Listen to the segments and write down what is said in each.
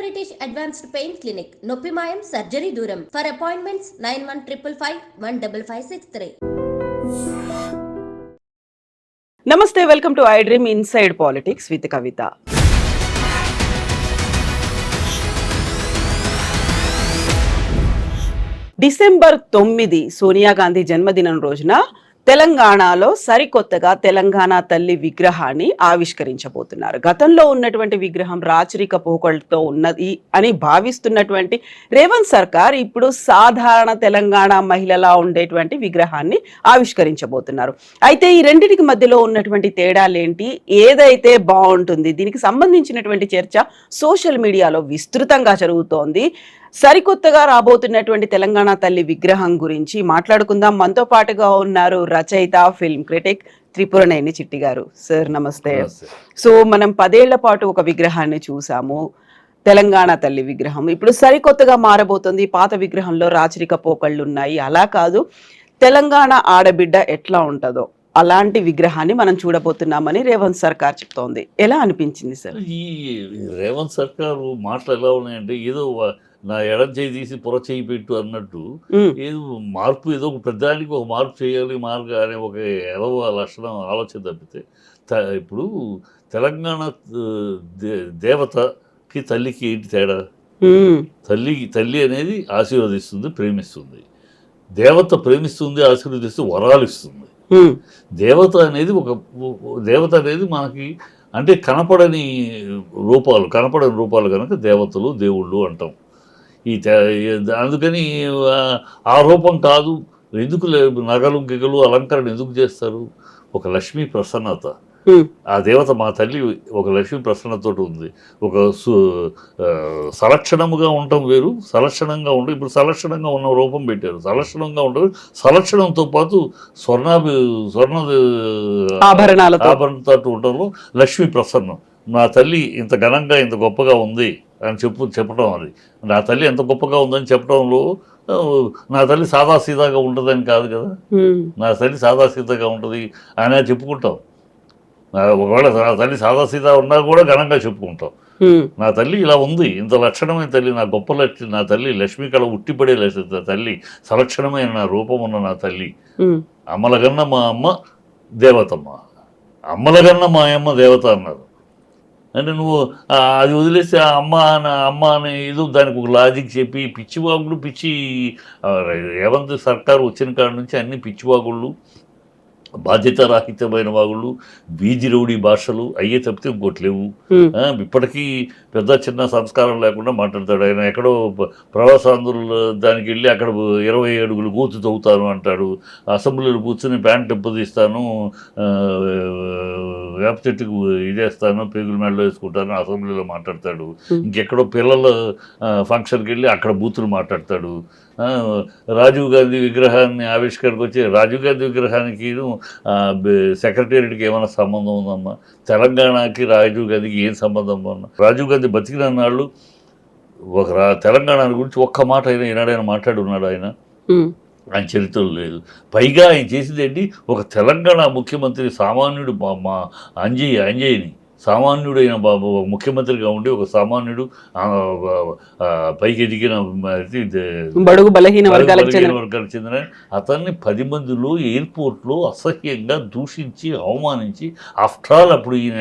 British advanced pain clinic నొప్పి మాయం surgery దూరం for appointments nine one triple five one double five six three నమస్తే welcome to I dream inside politics with Kavitha December తొమ్మిది సోనియా గాంధీ జన్మదినం రోజున తెలంగాణలో సరికొత్తగా తెలంగాణ తల్లి విగ్రహాన్ని ఆవిష్కరించబోతున్నారు. గతంలో ఉన్నటువంటి విగ్రహం రాచరిక పోకళ్ళతో ఉన్నది అని భావిస్తున్నటువంటి రేవంత్ సర్కార్ ఇప్పుడు సాధారణ తెలంగాణ మహిళలా ఉండేటువంటి విగ్రహాన్ని ఆవిష్కరించబోతున్నారు. అయితే ఈ రెండింటికి మధ్యలో ఉన్నటువంటి తేడాలేంటి ఏదైతే బాగుంటుంది? దీనికి సంబంధించినటువంటి చర్చ సోషల్ మీడియాలో విస్తృతంగా జరుగుతోంది. సరికొత్తగా రాబోతున్నటువంటి తెలంగాణ తల్లి విగ్రహం గురించి మాట్లాడుకుందాం. మనతో పాటుగా ఉన్నారు రచయిత ఫిల్మ్ క్రిటిక్ త్రిపురనేని చిట్టి గారు సార్ నమస్తే. సో మనం పదేళ్ళ పాటు ఒక విగ్రహాన్ని చూసాము. తెలంగాణ తల్లి విగ్రహం. ఇప్పుడు సరికొత్తగా మారబోతుంది. పాత విగ్రహంలో రాచరిక పోకళ్ళు ఉన్నాయి. అలా కాదు. తెలంగాణ ఆడబిడ్డ ఎట్లా ఉంటుందో అలాంటి విగ్రహాన్ని మనం చూడబోతున్నామని రేవంత్ సర్కార్ చెప్తోంది. ఎలా అనిపించింది సార్? ఈ రేవంత్ సర్కారు మాటలు ఎలా ఉన్నాయంటే ఏదో నా ఎడం చేయి తీసి పొర చేయి పెట్టు అన్నట్టు ఏదో మార్పు ఏదో ఒక పెద్దానికి ఒక మార్పు చేయాలి మార్గ అనే ఒక ఎలవ లక్షణం ఆలోచన తప్పితే ఇప్పుడు తెలంగాణ దేవతకి తల్లికి ఏంటి తేడా? తల్లి తల్లి అనేది ఆశీర్వదిస్తుంది ప్రేమిస్తుంది. దేవత ప్రేమిస్తుంది ఆశీర్వదిస్తూ వరాలు ఇస్తుంది. దేవత అనేది ఒక దేవత అనేది మనకి అంటే కనపడని రూపాలు కనపడని రూపాలు కనుక దేవతలు దేవుళ్ళు అంటాం. ఈ అందుకని ఆ- ఆ రూపం కాదు. ఎందుకు లే- నగలు గిగలు అలంకరణ ఎందుకు చేస్తారు? ఒక లక్ష్మీ ప్రసన్నత. ఆ దేవత మా తల్లి ఒక లక్ష్మీ ప్రసన్నతోటి ఉంది. ఒక సలక్షణముగా ఉండటం వేరు సలక్షణంగా ఉండదు ఇప్పుడు సలక్షణంగా ఉన్న రూపం పెట్టారు. సలక్షణంగా ఉండదు సలక్షణంతో పాటు స్వర్ణాభి స్వర్ణ ఆభరణాలతో. ఆభరణతో ఉండడంలో లక్ష్మీ ప్రసన్నం. నా తల్లి ఇంత ఘనంగా ఇంత గొప్పగా ఉంది. అని చెప్పు చెప్పడం అది. నా తల్లి ఎంత గొప్పగా ఉందని చెప్పడంలో నా తల్లి సాదాసీదాగా ఉంటుందని కాదు కదా. నా తల్లి సాదాసీదాగా ఉంటుంది అని చెప్పుకుంటాం. ఒకవేళ నా తల్లి సాదాసీదా ఉన్నా కూడా ఘనంగా చెప్పుకుంటాం. నా తల్లి ఇలా ఉంది. ఇంత లక్షణమైన తల్లి నా గొప్ప లక్ష నా తల్లి లక్ష్మీ కళ ఉట్టిపడే తల్లి సలక్షణమైన నా రూపం ఉన్న నా తల్లి. అమ్మలగన్న మా అమ్మ దేవతమ్మ. అమ్మలగన్న మా అమ్మ దేవత అన్నారు. అంటే నువ్వు అది వదిలేస్తే ఆ అమ్మ అన అమ్మ అనే ఏదో దానికి ఒక లాజిక్ చెప్పి పిచ్చివాగులు పిచ్చి రేవంత్ సర్కారు వచ్చిన కాడ నుంచి అన్ని పిచ్చివాగుళ్ళు బాధ్యతారాహిత్యమైన వాగుళ్ళు బీజి రౌడీ భాషలు అయ్యే తప్పితే ఇంకోటి లేవు. ఇప్పటికీ పెద్ద చిన్న సంస్కారం లేకుండా మాట్లాడతాడు. ఆయన ఎక్కడో ప్రవాసాంధ్రుల దానికి వెళ్ళి అక్కడ ఇరవై అడుగులు కూతు తవ్వుతాను అంటాడు. అసెంబ్లీలో కూర్చుని ప్యాంట్ దెబ్బతీస్తాను వేప చెట్టుకు ఇదేస్తాను పేగుల మెడలో వేసుకుంటాను అసెంబ్లీలో మాట్లాడతాడు. ఇంకెక్కడో పిల్లల ఫంక్షన్కి వెళ్ళి అక్కడ బూతులు మాట్లాడతాడు. రాజీవ్ గాంధీ విగ్రహాన్ని ఆవిష్కరణకు వచ్చి రాజీవ్ గాంధీ విగ్రహానికి సెక్రటేరియట్కి ఏమైనా సంబంధం ఉందమ్మా? తెలంగాణకి రాజీవ్ గాంధీకి ఏం సంబంధం ఉన్నా రాజీవ్ గాంధీ బతికిన నాళ్ళు ఒక రా తెలంగాణ గురించి ఒక్క మాట అయినా ఈనాడైనా మాట్లాడి ఉన్నాడు ఆయన ఆయన చరిత్రలో లేదు. పైగా ఆయన చేసింది ఏంటి? ఒక తెలంగాణ ముఖ్యమంత్రి సామాన్యుడు మా అంజయ్య అంజయ్యని. సామాన్యుడైన బాబు ముఖ్యమంత్రిగా ఉండి ఒక సామాన్యుడు పైకి ఎదిగిన బడుగు బలహీన వర్గాలకు చెందిన అతన్ని పది మందిలో ఎయిర్పోర్ట్లో అసహ్యంగా దూషించి అవమానించి ఆఫ్టర్ ఆల్ అప్పుడు ఈయన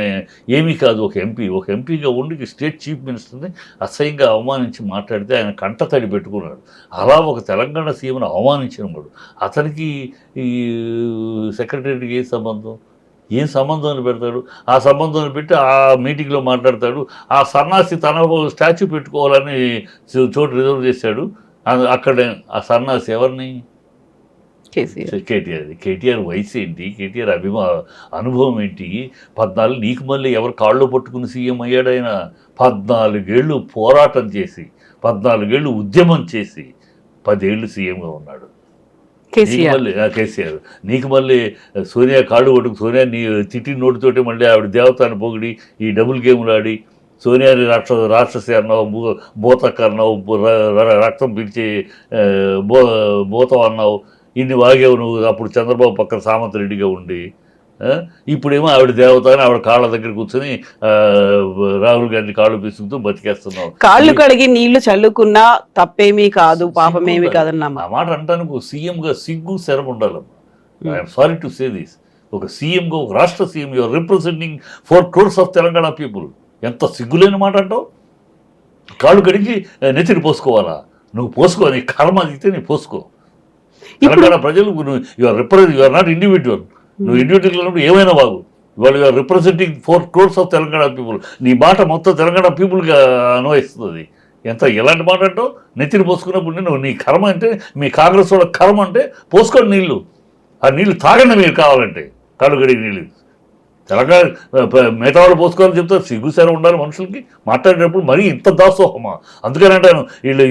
ఏమీ కాదు ఒక ఎంపీ ఒక ఎంపీగా ఉండి స్టేట్ చీఫ్ మినిస్టర్ని అసహ్యంగా అవమానించి మాట్లాడితే ఆయన కంట తడి పెట్టుకున్నాడు. అలా ఒక తెలంగాణ సీఎంను అవమానించిన వాడు. అతనికి ఈ సెక్రటరీకి ఏ సంబంధం? ఏం సంబంధం పెడతాడు? ఆ సంబంధం పెట్టి ఆ మీటింగ్లో మాట్లాడతాడు. ఆ సన్నాసి తన స్టాచ్యూ పెట్టుకోవాలని చోటు రిజర్వ్ చేశాడు. అక్కడ ఆ సన్నాసి ఎవరిని? కేటీఆర్. కేటీఆర్ వయసు ఏంటి? కేటీఆర్ అభిమా అనుభవం ఏంటి? పద్నాలుగు నీకు మళ్ళీ ఎవరు కాళ్ళు పట్టుకుని సీఎం అయ్యాడు ఆయన? పద్నాలుగేళ్ళు పోరాటం చేసి పద్నాలుగేళ్ళు ఉద్యమం చేసి పదేళ్ళు సీఎంగా ఉన్నాడు. కేసీఆర్. మళ్ళీ ఆ, కేసీఆర్. నీకు మళ్ళీ సోనియా కాడు కొట్టుకు సోనియా నీ తిట్టి నోటితోటి మళ్ళీ ఆవిడ దేవతాన్ని పొగిడి ఈ డబుల్ గేమ్లు ఆడి సోనియాని రాక్ష రాక్షసి అన్నావు భూ భూతక్క అన్నావు రక్తం పిలిచి బో భూ భూతం అన్నావు ఇన్ని వాగేవు నువ్వు అప్పుడు చంద్రబాబు పక్కన సామంతరెడ్డిగా ఉండి ఇప్పుడేమో ఆవిడ దేవత అని ఆవిడ కాళ్ళ దగ్గర కూర్చొని రాహుల్ గాంధీ కాళ్ళు పిసుకుతూ బతికేస్తున్నావు. కాళ్ళు కడిగి నీళ్ళు చల్లుకున్నా తప్పేమీ కాదు పాపమేమీ కాదన్నమ్మా ఆ మాట అంటానికి సీఎంగా సిగ్గు శరం ఉండాలమ్మా. I'm sorry to say this ఒక సీఎంగా ఒక రాష్ట్ర CM your representing four crores of Telangana people ఎంత సిగ్గులేని మాట అంటావు? కాళ్ళు కడిగి ఆ, నెత్తిని పోసుకోవాలా? నువ్వు పోసుకో నీ కర్మ అయితే నీ పోసుకో. తెలంగాణ ప్రజలు your represent your not individual నువ్వు ఇండివిజువల్ ఉన్నప్పుడు ఏమైనా బాగు. ఇవాళ your representing four crores of Telangana people నీ మాట మొత్తం తెలంగాణ పీపుల్గా అన్వయిస్తుంది ఎంత ఎలాంటి మాట అంటావు నెత్తిని పోసుకున్నప్పుడు నువ్వు నీ కర్మ అంటే మీ కాంగ్రెస్ వాళ్ళ కర్మ అంటే పోసుకోండి నీళ్ళు ఆ నీళ్ళు తాగండి మీరు కావాలంటే. కాళ్ళు కడిగి నీళ్ళు తెలంగాణ ప- మిగతా వాళ్ళు పోసుకోవాలని చెప్తే సిగ్గుసారి ఉండాలి మనుషులకి. మాట్లాడేటప్పుడు మరీ ఇంత దాసోహమా? అందుకని అంటాను వీళ్ళు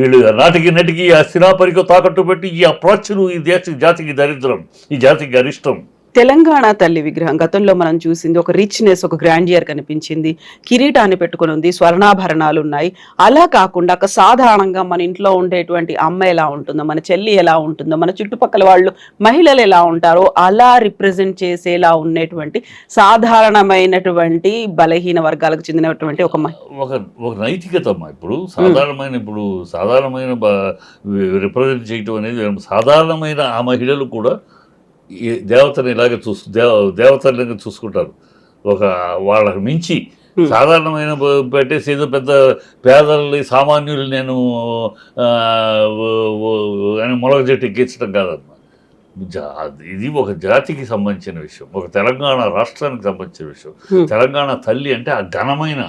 వీళ్ళు నాటికి నటికి ఆ స్థిరాపరికో తాకట్టు పెట్టి ఈ అప్రాచ్యులు ఈ దేశ జాతికి దరిద్రం ఈ జాతికి అరిష్టం. తెలంగాణ తల్లి విగ్రహం. గతంలో మనం చూసింది ఒక రిచ్నెస్ ఒక గ్రాండియర్ కనిపించింది. కిరీటాన్ని పెట్టుకుని ఉంది స్వర్ణాభరణాలు ఉన్నాయి. అలా కాకుండా ఒక సాధారణంగా మన ఇంట్లో ఉండేటువంటి అమ్మ ఎలా ఉంటుందో మన చెల్లి ఎలా ఉంటుందో మన చుట్టుపక్కల వాళ్ళు మహిళలు ఎలా ఉంటారో అలా రిప్రజెంట్ చేసేలా ఉన్నటువంటి సాధారణమైనటువంటి బలహీన వర్గాలకు చెందినటువంటి ఒక మహి- ఒక ఒక నైతికత ఇప్పుడు. సాధారణమైన ఇప్పుడు సాధారణమైన రిప్రజెంట్ చేయటం అనేది సాధారణమైన ఆ మహిళలు కూడా ఈ దేవతని ఇలాగే చూసు దేవ దేవతలని చూసుకుంటారు ఒక వాళ్ళకి మించి. సాధారణమైన పెట్టేసి ఏదో పెద్ద పేదల్ని సామాన్యులు నేను అని మొలగ చెట్టు ఎక్కించడం కాదమ్మా జా ఇది ఒక జాతికి సంబంధించిన విషయం ఒక తెలంగాణ రాష్ట్రానికి సంబంధించిన విషయం. తెలంగాణ తల్లి అంటే ఆ ఘనమైన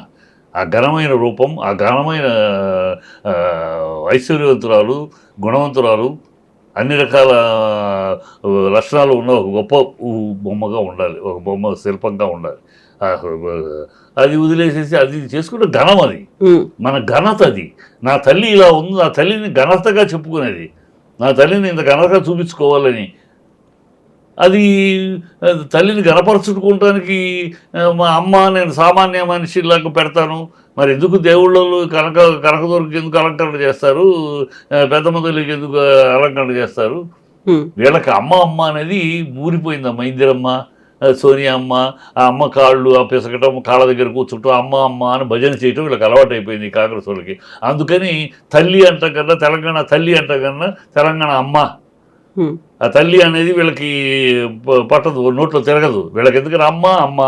ఆ ఘనమైన రూపం ఆ ఘనమైన ఐశ్వర్యవంతురాలు గుణవంతురాలు అన్ని రకాల లక్షణాలు ఉన్న ఒక గొప్ప బొమ్మగా ఉండాలి. ఒక బొమ్మ శిల్పంగా ఉండాలి. అది వదిలేసేసి అది చేసుకుంటే ఘనం అది. మన ఘనత అది. నా తల్లి ఇలా ఉంది నా తల్లిని ఘనతగా చెప్పుకునేది. నా తల్లిని ఇంత ఘనతగా చూపించుకోవాలని అది తల్లిని గణపరచుకోవటానికి ఆ, మా అమ్మ నేను సామాన్య మనిషిలాగా పెడతాను. మరి ఎందుకు దేవుళ్ళలో కనక కనకదుర్గకి ఎందుకు అలంకరణ చేస్తారు? పెద్ద మొదలకి ఎందుకు అలంకరణ చేస్తారు? వీళ్ళకి అమ్మ అమ్మ అనేది ఊరిపోయిందమ్మ ఇందిరమ్మ ఆ, సోనియా అమ్మ ఆ అమ్మ కాళ్ళు ఆ పిసకటం కాళ్ళ దగ్గర కూర్చుంటాం అమ్మ అమ్మ అని భజన చేయటం వీళ్ళకి అలవాటు అయిపోయింది కాంగ్రెస్ వాళ్ళకి. అందుకని తల్లి అంట కన్నా తెలంగాణ తల్లి అంట కన్నా తెలంగాణ అమ్మ ఆ తల్లి అనేది వీళ్ళకి పట్టదు నోట్లో తిరగదు. వీళ్ళకి ఎందుకని అమ్మ అమ్మ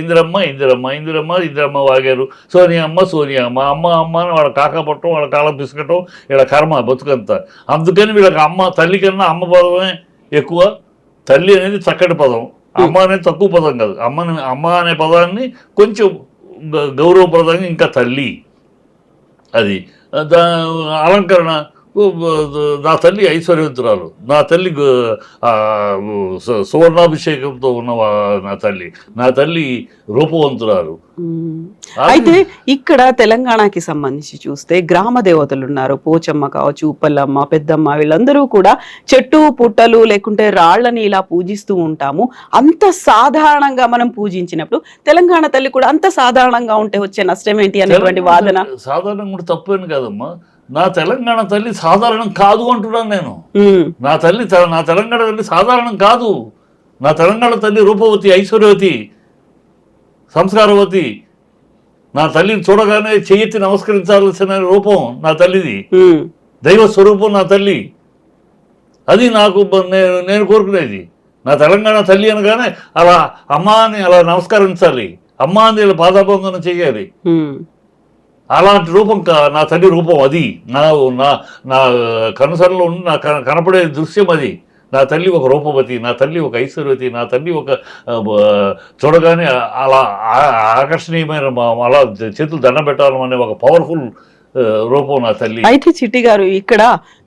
ఇందిరమ్మ ఇందిరమ్మ ఇందిరమ్మ ఇందిరమ్మ వాగారు. సోనియా అమ్మ సోనియా అమ్మ అమ్మ అమ్మ అని వాళ్ళ కాక పట్టడం వాళ్ళ కాళ్ళ పిసకటం వీళ్ళ కర్మ బతుకంతా. అందుకని వీళ్ళకి అమ్మ తల్లి కన్నా అమ్మ పదమే ఎక్కువ. తల్లి అనేది చక్కటి పదం. అమ్మ అనేది తక్కువ పదం కాదు. అమ్మని అమ్మ అనే పదాన్ని కొంచెం గౌరవప్రదంగా ఇంకా తల్లి. అది. దా అలంకరణ నా తల్లి ఐశ్వర్యవంతురాలు. నా తల్లి సువర్ణాభిషేకంతో ఉన్న నా తల్లి. నా తల్లి రూపవంతురాలు. అయితే ఇక్కడ తెలంగాణకి సంబంధించి చూస్తే గ్రామ దేవతలు ఉన్నారు. పోచమ్మ కావచ్చు ఉప్పలమ్మ పెద్దమ్మ వీళ్ళందరూ కూడా చెట్టు పుట్టలు లేకుంటే రాళ్ళని ఇలా పూజిస్తూ ఉంటాము. అంత సాధారణంగా మనం పూజించినప్పుడు తెలంగాణ తల్లి కూడా అంత సాధారణంగా ఉంటే వచ్చే నష్టం ఏంటి అనేటువంటి వాదన? సాధారణంగా కూడా తప్పేను కాదమ్మా. నా తెలంగాణ తల్లి సాధారణం కాదు అంటున్నాను నేను. నా తల్లి నా తెలంగాణ తల్లి సాధారణం కాదు. నా తెలంగాణ తల్లి రూపవతి ఐశ్వర్యవతి సంస్కారవతి నా తల్లిని చూడగానే చెయ్యెత్తి నమస్కరించాల్సిన రూపం నా తల్లిది. దైవ స్వరూపం నా తల్లి. అది నాకు నేను నేను కోరుకునేది. నా తెలంగాణ తల్లి అనగానే అలా అమ్మ అని అలా నమస్కరించాలి. అమ్మ అని ఇలా పాదాబంధన చేయాలి. అలాంటి రూపం నా తల్లి రూపం అది. నా నా నా కనుసరలో ఉన్న నా కనపడే దృశ్యం అది. నా తల్లి ఒక రూపవతి నా తల్లి ఒక ఐశ్వర్యవతి నా తల్లి ఒక చూడగానే అలా ఆకర్షణీయమైన అలా చేతులు దండం పెట్టాలనే ఒక పవర్ఫుల్ రూపం నా తల్లి. అయితే చిట్టి గారు ఇక్కడ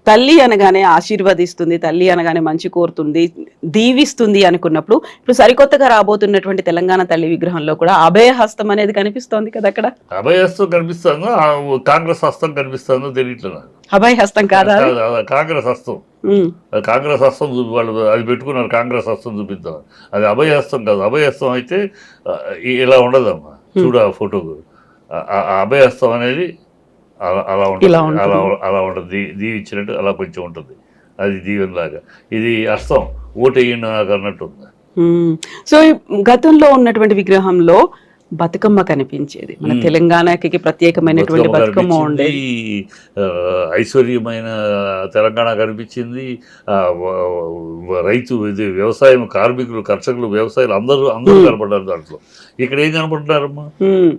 తల్లి అనగానే ఆశీర్వదిస్తుంది తల్లి అనగానే మంచి కోరుతుంది దీవిస్తుంది అనుకున్నప్పుడు ఇప్పుడు సరికొత్తగా రాబోతున్నటువంటి తెలంగాణ తల్లి విగ్రహంలో కూడా అభయ హస్తం అనేది కనిపిస్తోంది కదా అక్కడ? అభయహస్తం కనిపిస్తుందో? ఆ కాంగ్రెస్ హస్తం కనిపిస్తుందో? తెలియట్లేదు. అభయ హస్తం కాదా? కాంగ్రెస్ హస్తం. కాంగ్రెస్ హస్తం చూపి వాళ్ళు అది పెట్టుకున్నారు కాంగ్రెస్ హస్తం చూపిద్దాం. అది అభయహస్తం కాదు. అభయహస్తం అయితే ఇలా ఉండదమ్మా. చూడు ఆ ఫోటో అభయహస్తం అనేది అలా అలా ఉంటుంది. అలా అలా ఉంటుంది. దీ దీవిచ్చినట్టు అలా కొంచెం ఉంటుంది. అది దీవెనలాగా. ఇది హస్తం ఓటు వేయండి నాకు అన్నట్టు. సో గతంలో ఉన్నటువంటి విగ్రహంలో బతుకమ్మ కనిపించేది. మన. తెలంగాణకి ప్రత్యేకమైనటువంటి బతుకమ్మ ఉండేది ఐశ్వర్యమైన తెలంగాణ కనిపించింది. రైతు ఇది వ్యవసాయం కార్మికులు కర్షకులు వ్యవసాయాలు అందరూ అందరూ. కనపడ్డారు దాంట్లో. ఇక్కడ ఏం కనపడ్డారమ్మా? మ్మ్.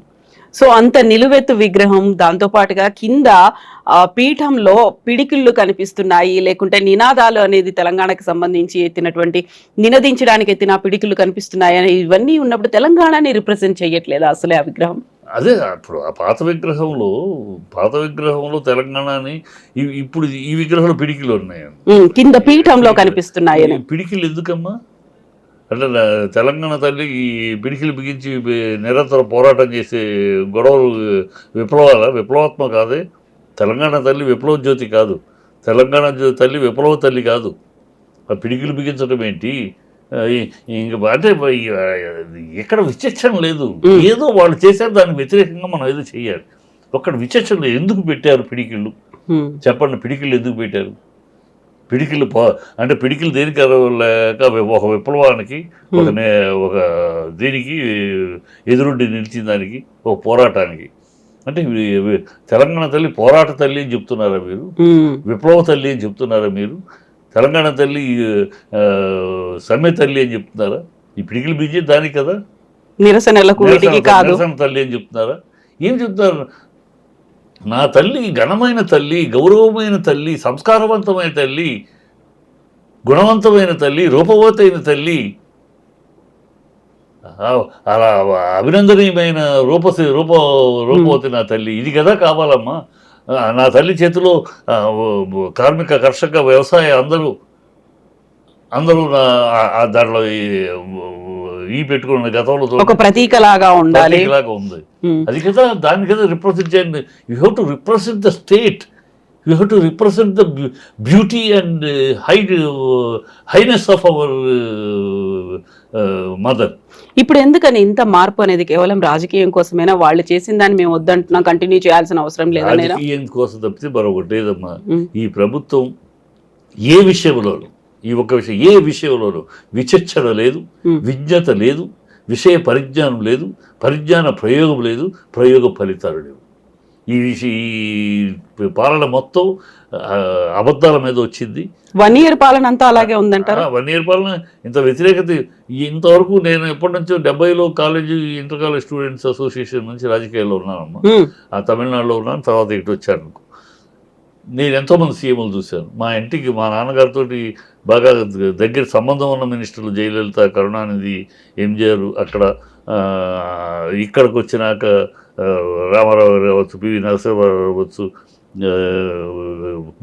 సో అంత నిలువెత్తు విగ్రహం దాంతో పాటుగా కింద పీఠంలో పిడికిళ్ళు కనిపిస్తున్నాయి. లేకుంటే నినాదాలు అనేది తెలంగాణకి సంబంధించి ఎత్తినటువంటి నినదించడానికి ఎత్తిన పిడికిళ్ళు కనిపిస్తున్నాయి. అని ఇవన్నీ ఉన్నప్పుడు తెలంగాణని రిప్రజెంట్ చేయట్లేదా అసలే ఆ విగ్రహం? అదే అప్పుడు ఆ పాత విగ్రహంలో పాత విగ్రహంలో తెలంగాణని ఇప్పుడు ఈ విగ్రహంలో పిడికిలు ఉన్నాయి. కింద పీఠంలో కనిపిస్తున్నాయని. ఈ పిడికిలు ఎందుకమ్మా? అంటే తెలంగాణ తల్లి ఈ పిడికిలు బిగించి నిరంతర పోరాటం చేసే గొడవలు విప్లవాల? విప్లవాత్మ కాదే. తెలంగాణ తల్లి విప్లవ జ్యోతి కాదు. తెలంగాణ తల్లి విప్లవ తల్లి కాదు. ఆ పిడికిలు బిగించడం ఏంటి? ఇంక అంటే ఎక్కడ విచక్షణ లేదు. ఏదో వాళ్ళు చేశారు దానికి వ్యతిరేకంగా మనం ఏదో చేయాలి. ఒక్కడ విచక్షణ లేదు ఎందుకు పెట్టారు పిడికిళ్ళు. చెప్పండి పిడికిళ్ళు ఎందుకు పెట్టారు? పిడికిళ్ళు పో అంటే పిడికిలు దేనికి లేక ఒక విప్లవానికి ఒక నే ఒక దీనికి ఎదురుండి నిలిచిన దానికి ఒక పోరాటానికి. అంటే తెలంగాణ తల్లి పోరాట తల్లి అని చెప్తున్నారా మీరు. విప్లవ తల్లి అని చెప్తున్నారా మీరు? తెలంగాణ తల్లి సమ్మె తల్లి అని చెప్తున్నారా? ఈ పిడికిలు బిజీ దానికి నిరసనలకు కాదు. నిరసన తల్లి అని చెప్తున్నారా? ఏం చెప్తున్నారు? నా తల్లి ఘనమైన తల్లి గౌరవమైన తల్లి సంస్కారవంతమైన తల్లి గుణవంతమైన తల్లి రూపవతైన తల్లి అలా అభినందనీయమైన రూప రూప రూపవతి నా తల్లి. ఇది కదా కావాలమ్మా. నా తల్లి చేతిలో కార్మిక కర్షక వ్యవసాయ అందరూ అందరూ నా- ఆ- దాంట్లో ఈ- పెట్టుకున్న గతంలో ఒక ప్రతీక లాగా ఉండాలి. లాగా ఉంది. అది కదా దాని కదా రిప్రజెంట్ చేయండి. You have to represent the state you have to represent the beauty and high highness of our mother ఇప్పుడు ఎందుకని ఇంత మార్పు అనేది కేవలం రాజకీయం కోసమేనా? వాళ్ళు చేసిన దాన్ని మేము వద్దంటున్నాం కంటిన్యూ చేయాల్సిన అవసరం లేదనేనా రాజకీయం కోసం తప్పితే మరొకటి లేదమ్మా. మ్మ్. ఈ ప్రభుత్వం ఏ విషయంలోనూ ఈ ఒక్క విషయం ఏ విషయంలోనూ విచక్షణ లేదు. విజ్ఞత లేదు విషయ పరిజ్ఞానం లేదు పరిజ్ఞాన ప్రయోగం లేదు ప్రయోగ ఫలితాలు లేవు. ఈ విషయ ఈ పాలన మొత్తం అబద్ధాల మీద వచ్చింది. వన్ ఇయర్ పాలన అంతా అలాగే ఉందంటారా? వన్ ఇయర్ పాలన ఇంత వ్యతిరేకత ఇంతవరకు నేను ఎప్పటి నుంచో డెబ్బైలో college inter college students association నుంచి రాజకీయాల్లో ఉన్నానమ్మా. మ్మ్. ఆ తమిళనాడులో ఉన్నాను తర్వాత ఇటు వచ్చాను. నేను ఎంతోమంది సీఎంలు చూశాను. మా ఇంటికి మా నాన్నగారితో బాగా దగ్గర సంబంధం ఉన్న మినిస్టర్లు జయలలిత కరుణానిధి ఎంజిఆర్ అక్కడ ఇక్కడికి వచ్చినాక రామారావు గారు అవ్వచ్చు పివి నరసింహారావు అవ్వచ్చు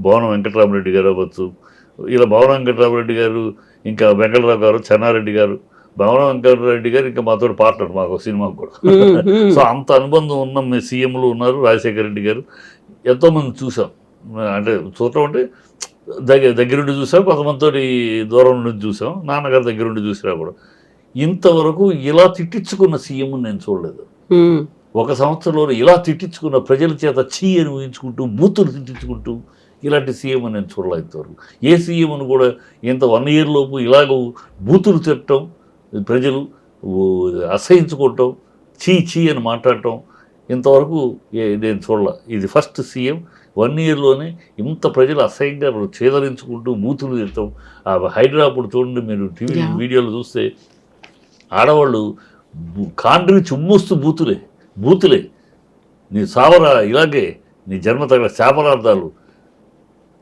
భవనం వెంకటరామరెడ్డి గారు అవ్వచ్చు ఇలా భవనం వెంకటరామరెడ్డి గారు ఇంకా వెంకటరావు గారు చెన్నారెడ్డి గారు భవనం వెంకటరెడ్డి గారు ఇంకా మాతో పార్ట్నర్ మాకు సినిమాకు కూడా. సో అంత అనుబంధం ఉన్న మీ సీఎంలు ఉన్నారు రాజశేఖర రెడ్డి గారు. ఎంతోమంది చూసాం. అంటే చూడటం అంటే దగ్గర దగ్గరుండి చూసాం కొంతమందితో దూరం నుండి చూసాం నాన్నగారు దగ్గరుండి చూసినా కూడా. ఇంతవరకు ఇలా తిట్టించుకున్న సీఎం నేను చూడలేదు. ఒక సంవత్సరంలో ఇలా తిట్టించుకున్న ప్రజల చేత చీ అని ఊహించుకుంటూ బూతులు తిట్టించుకుంటూ ఇలాంటి సీఎం నేను చూడలేదు ఇంతవరకు. ఏ సీఎంను కూడా ఇంత వన్ ఇయర్ లోపు ఇలాగ బూతులు తిట్టడం ప్రజలు అసహించుకోవటం చీ చీ అని మాట్లాడటం ఇంతవరకు ఏ- నేను చూడలే. ఇది ఫస్ట్ సీఎం. వన్ ఇయర్లోనే ఇంత ప్రజలు అసహ్యంగా చేదరించుకుంటూ బూతులు ఆ హైదరాబాద్ చూడండి మీరు టీవీ. వీడియోలు చూస్తే ఆడవాళ్ళు కాండ్రి చుమ్మూస్తూ బూతులే. బూతులే. నీ సావరా ఇలాగే నీ జన్మ తగల శాపనార్థాలు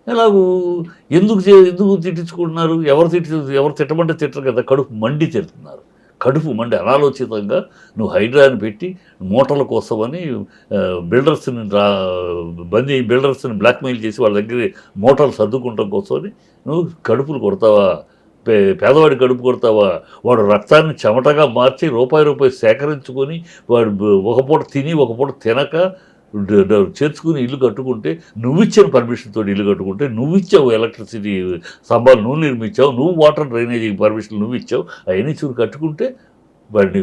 ఎలాగూ ఎందుకు చే- ఎందుకు తిట్టించుకుంటున్నారు? ఎవరు తిట్టి ఎవరు తిట్టమంటే తిట్టరు కదా. కడుపు మండి తిడుతున్నారు. కడుపు మండి అనాలోచితంగా నువ్వు హైడ్రాని పెట్టి మూటల కోసమని బిల్డర్స్ని రా బందీ బిల్డర్స్ని బ్లాక్మెయిల్ చేసి వాళ్ళ దగ్గర మూటలు సర్దుకుంటాం కోసమని నువ్వు కడుపులు కొడతావా? పే పేదవాడి కడుపు కొడతావా? వాడు రక్తాన్ని చెమటగా మార్చి రూపాయి రూపాయి సేకరించుకొని వాడు ఒక పూట తిని ఒక పూట తినక చేర్చుకుని ఇల్లు కట్టుకుంటే నువ్విచ్చిన పర్మిషన్ తోటి ఇల్లు కట్టుకుంటే నువ్విచ్చావు ఎలక్ట్రిసిటీ స్తంభాలు నువ్వు నిర్మించావు నువ్వు వాటర్ డ్రైనేజీ పర్మిషన్ నువ్వు ఇచ్చావు అవన్నీ చూసి కట్టుకుంటే వాడిని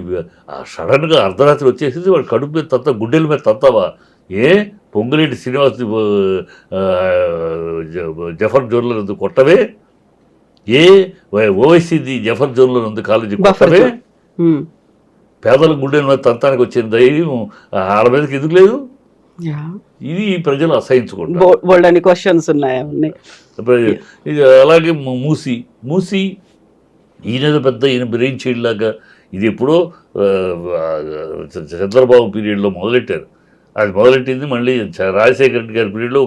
సడన్గా అర్ధరాత్రి వచ్చేసి వాడు కడుపు మీద తత్త గుడ్డెల మీద తత్తవా ఏ పొంగులేటి శ్రీనివాస్ జఫర్ జోర్ల కొట్టవే ఏ ఓవైసీది జఫర్ జోన్లో ఉంది కాలేజీ. ఉమ్. పేదల గుండె మీద తంతానికి వచ్చిన ధైర్యం వాళ్ళ మీదకి ఎందుకు లేదు. ఇది ప్రజలు అసహించుకుంటారు. క్వశ్చన్స్ ఉన్నాయి ఇది అలాగే మూసి. మూసి ఈయన పెద్ద ఈయన బ్రెయిన్ చైల్డ్ లాగా. ఇది ఎప్పుడో చంద్రబాబు పీరియడ్లో మొదలెట్టారు. అది మొదలెట్టింది మళ్ళీ రాజశేఖర రెడ్డి గారి పీరియడ్లో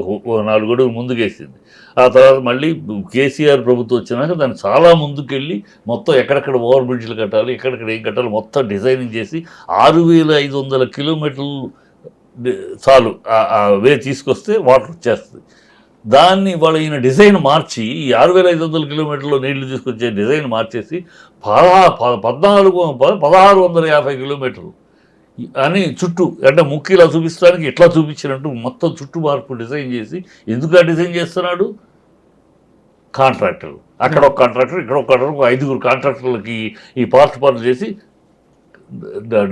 నాలుగు అడుగులు ముందుకేసింది. ఆ తర్వాత మళ్ళీ కేసీఆర్ ప్రభుత్వం వచ్చినాక దాన్ని చాలా ముందుకెళ్ళి మొత్తం ఎక్కడెక్కడ ఓవర్ బ్రిడ్జ్లు కట్టాలి ఎక్కడెక్కడ ఏం కట్టాలి మొత్తం డిజైనింగ్ చేసి ఆరు వేల ఐదు వందల కిలోమీటర్లు చాలు. వే తీసుకొస్తే వాటర్ వచ్చేస్తుంది. దాన్ని వాళ్ళ ఈయన డిజైన్ మార్చి ఈ ఆరు వేల ఐదు వందల కిలోమీటర్లో నీళ్ళు తీసుకొచ్చే డిజైన్ మార్చేసి పదహా పద్నాలుగు ప- పదహారు వందల యాభై కిలోమీటర్లు అని చుట్టూ అంటే ముక్కు ఇలా చూపించడానికి ఇట్లా చూపించినట్టు మొత్తం చుట్టూ మార్పు డిజైన్ చేసి ఎందుకు ఆ డిజైన్ చేస్తున్నాడు? కాంట్రాక్టర్. అక్కడ ఒక కాంట్రాక్టర్ ఇక్కడ ఒక కాంట్రాక్టర్ ఒక ఐదుగురు కాంట్రాక్టర్లకి ఈ పార్ట్ పనులు చేసి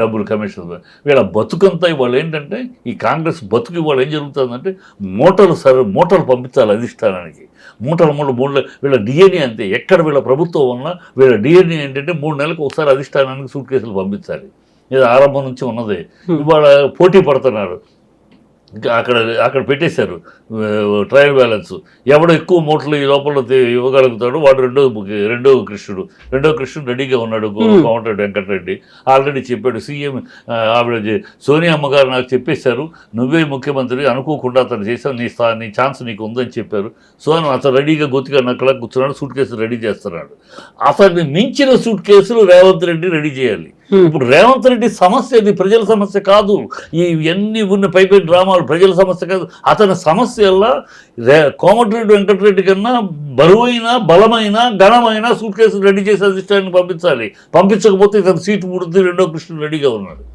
డబ్బులు కమిషన్ వీళ్ళ బతుకంతా ఇవాళ ఏంటంటే ఈ కాంగ్రెస్ బతుకు ఇవాళ ఏం జరుగుతుందంటే మూటలు సరే మూటలు పంపించాలి అధిష్టానానికి. మూటలు మూడు మూడు వీళ్ళ డిఎన్ఏ అంతే. ఎక్కడ వీళ్ళ ప్రభుత్వం ఉన్నా వీళ్ళ డిఎన్ఏ ఏంటంటే మూడు నెలలకు ఒకసారి అధిష్టానానికి సూట్ కేసులు పంపించాలి. ఇది ఆరంభం నుంచి ఉన్నదే. ఇవాళ పోటీ పడుతున్నారు. అక్కడ అక్కడ పెట్టేశారు. Trial balance. ఎవడు ఎక్కువ మూటలు ఈ లోపల ఇవ్వగలుగుతాడో వాడు రెండో రెండో కృష్ణుడు. రెండో కృష్ణుడు రెడీగా ఉన్నాడు కోమటిరెడ్డి వెంకటరెడ్డి. ఆల్రెడీ చెప్పాడు సీఎం ఆవిడ సోనియా అమ్మగారు నాకు చెప్పేశారు నువ్వే ముఖ్యమంత్రి అనుకోకుండా అతను చేశావు నీ స్థా నీ ఛాన్స్ నీకు ఉందని చెప్పారు. సో అతను రెడీగా గొత్తిగా నక్కలా కూర్చున్నాడు సూట్ కేసు రెడీ చేస్తున్నాడు. అతన్ని మించిన సూట్ కేసులు రేవంత్ రెడ్డి రెడీ చేయాలి. ఇప్పుడు రేవంత్ రెడ్డి సమస్య ఇది ప్రజల సమస్య కాదు. ఈ ఇవన్నీ ఉన్న పైపై డ్రామాలు ప్రజల సమస్య కాదు. అతని సమస్యల్లో రే కోమటిరెడ్డి వెంకటరెడ్డి కన్నా బరువైన బలమైన ఘనమైన సూట్ కేసులు రెడీ చేసే అధిష్టాన్ని పంపించాలి. పంపించకపోతే ఇతను సీటు పుడుతుంది రెండో కృష్ణుడు రెడీగా ఉన్నాడు.